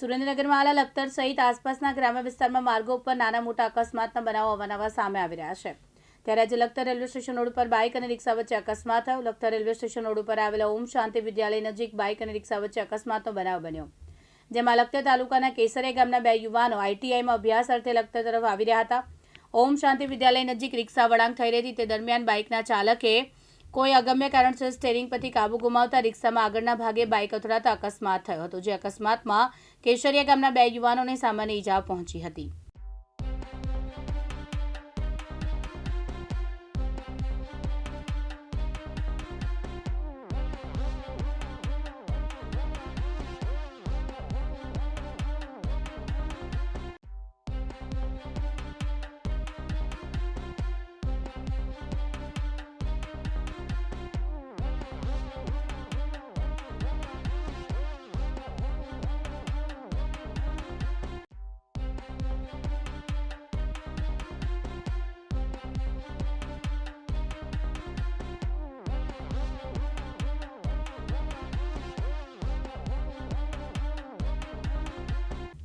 સુરેન્દ્રનગરમાં આલા લખતર સહિત આસપાસના ગ્રામ્ય વિસ્તારમાં માર્ગો ઉપર નાના મોટા અકસ્માતના બનાવો અવારનવાર સામે આવી રહ્યા છે. ત્યારે આજે લખતર રેલવે સ્ટેશન રોડ પર બાઇક અને રિક્ષા વચ્ચે અકસ્માત થયો. લખતર રેલવે સ્ટેશન રોડ ઉપર આવેલા ઓમ શાંતિ વિદ્યાલય નજીક બાઇક અને રિક્ષા વચ્ચે અકસ્માતનો બનાવ બન્યો. જેમાં લખતર તાલુકાના કેસરિયા ગામના બે યુવાનો આઈટીઆઈમાં અભ્યાસ અર્થે લખતર તરફ આવી રહ્યા હતા. ઓમ શાંતિ વિદ્યાલય નજીક રિક્ષા વળાંક થઈ રહી હતી. તે દરમિયાન બાઇકના ચાલકે કોઈ અગમ્ય કારણસર સ્ટેરિંગ પરથી કાબુ ગુમાવતા રિક્ષામાં આગળના ભાગે બાઇક અથડાતા અકસ્માત થયો હતો, જે અકસ્માતમાં કેશરિયા ગામના બે યુવાનોને સામાન્ય ઈજા પહોંચી હતી.